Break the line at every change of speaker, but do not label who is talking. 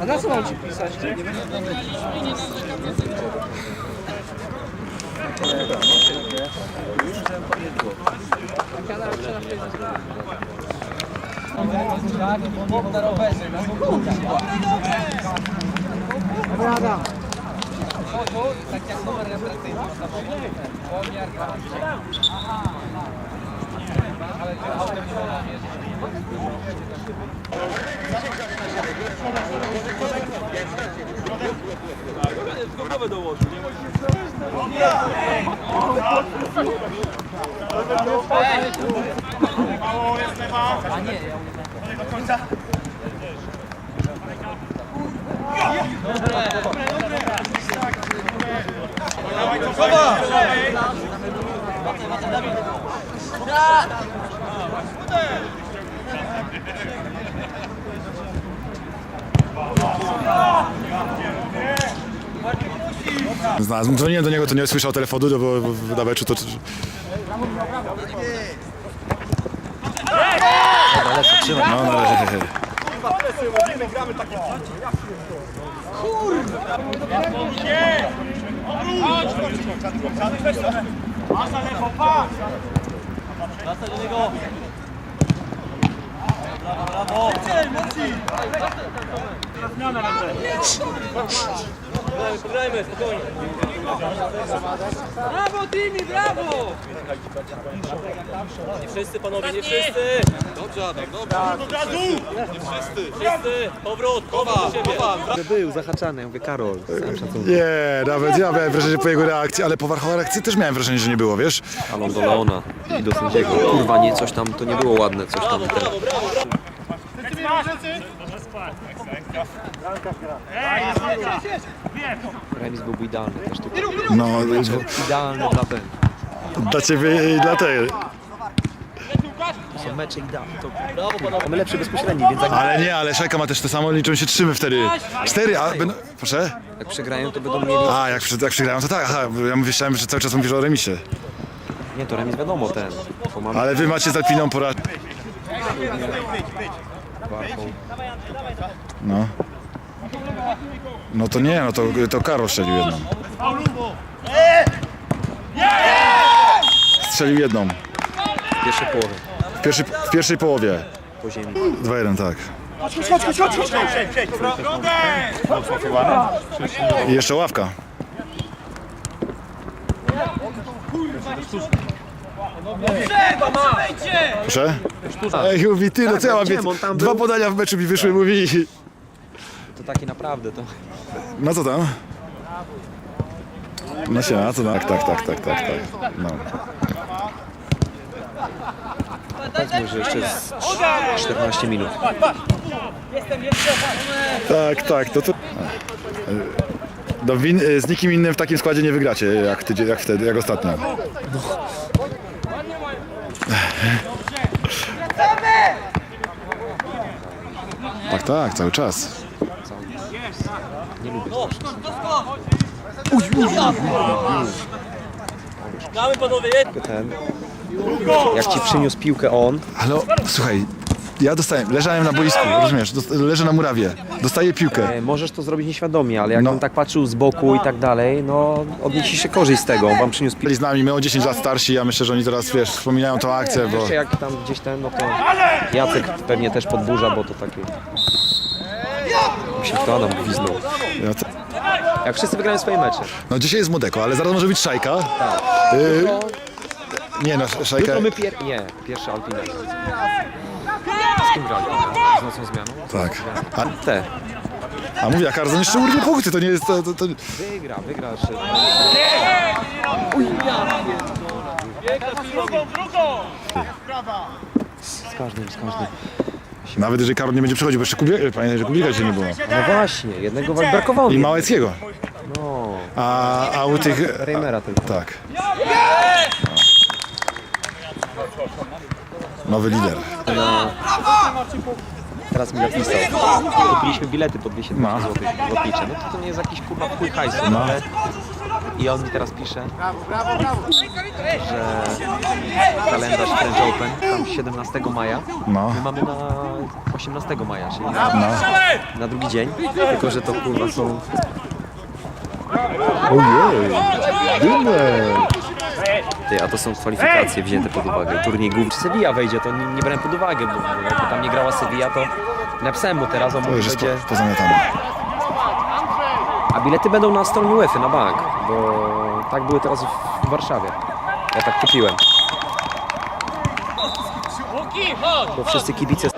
A na co mam ci pisać? Nie będę na rowerze, na Dobra, tak jak numer rejestracyjny samochodu, pomiarka. Aha, ale tym autem nie można jeździć. Głowę dołożył. Mało jest lewa. A nie, ja mówię. Do końca. Znalazłem, dzwoniłem do niego, to nie słyszał telefonu, no bo bo na meczu to... No, na razie. Pograjmy, spokojnie. Brawo, Timi, brawo! Nie wszyscy, panowie,
nie wszyscy! Dobrze, Adam, dobrze. Nie wszyscy! Wszyscy! Powrót, powrót do siebie! Był zahaczany, ja mówię Karol, sam. Nie,
nawet ja miałem wrażenie po jego reakcji, ale po Warchoła reakcji też miałem wrażenie, że nie było, wiesz?
Alon do Leona i do sędziego. Kurwa, nie, coś tam, to nie było ładne, coś tam. Ten, Brawo, brawo, brawo! Remis byłby idealny też tutaj. No, Idealny dla Ben.
dla ciebie i dla tej.
To są mecze idealne. To mamy lepszy bezpośredni, więc jak, Ale
nie, ale Szajka ma też to samo, liczą się trzymy wtedy. Cztery, a... Będą, proszę?
jak przegrają, to będą mieli... A, jak, przy-
jak przegrają, to tak, aha, bo ja myślałem, że cały czas mówisz o remisie.
Nie, to remis wiadomo ten. Bo mamy Ale wy
macie z Alpiną porad... No. No to nie, no to, to Karol strzelił jedną. Strzelił jedną.
W pierwszej połowie. W,
pierwszej, w pierwszej połowie.
Po ziemi.
2-1, tak. I jeszcze ławka. Proszę? Ej, mówi, ty, no co ja mam wiem, wiedzieć? tam Dwa podania w meczu mi wyszły, mówi.
To takie naprawdę, to...
No co tam? No się, a co tak, tak, tak, tak, tak, tak. No.
Powiedzmy, że jeszcze z 14 minut.
Tak, tak, to to... No, win, z nikim innym w takim składzie nie wygracie, jak, tydzień, jak wtedy, jak ostatnio. Tak, tak, cały czas.
Nie lubię to. Gramy, panowie, jedź! Ten... Jak ci przyniósł piłkę on,
Ale o, słuchaj, ja dostałem, leżałem na boisku, rozumiesz, dost, leżę na murawie, dostaję piłkę.
E, Możesz to zrobić nieświadomie, ale jak No. tak patrzył z boku i tak dalej, no odnieśli się korzyść z tego, wam przyniósł piłkę.
Byli z nami, my o 10 lat starsi, ja myślę, że oni teraz, wiesz, wspominają tą akcję, bo... Jeszcze
jak tam gdzieś ten, no to Jacek pewnie też podburza, bo to takie... Mi się to Adam gwiznął.
Ja to-
Jak wszyscy wygrają swoje mecze.
No dzisiaj jest Mudeko, ale zaraz może być Szajka.
Y,
nie no, Szajka... Jutro my
pier... Nie, pierwszy Alpina. Z kim grali? Z nocą zmianą? Tak. A, Te.
a mówię, a Karzan jeszcze urwie punkty, to nie jest... To, to, to...
Wygra, wygra jeszcze. Z każdym, z każdym. Nawet
jeżeli Karol nie będzie przychodził, bo jeszcze Kubie... pamiętaj, że Kubika dzisiaj nie było.
No właśnie, jednego wam brakowało. I mi. Małeckiego. No,
A, a u tych... Reimera
tylko. Tak.
Nowy lider.
Teraz mi napisał. Kupiliśmy bilety po 220 No. zł lotnicze. No to, to nie jest jakiś kurwa chuj hajsu, no. ale I on mi teraz pisze, że kalendarz French Open tam 17 maja,
No, my
mamy na 18 maja, czyli na,
no.
na drugi dzień, tylko że to kurwa są
Ojej, dymek.
Ty, a to są kwalifikacje wzięte pod uwagę. Turniej główny. Czy Sevilla wejdzie, to nie, nie brałem pod uwagę, bo bo jakby tam nie grała Sevilla, to napisałem mu teraz, on To mówi, już jest po, będzie...
pozamiatane.
A bilety będą na stronie UEFA na bank, bo tak były teraz w Warszawie. Ja tak kupiłem. Bo wszyscy kibice...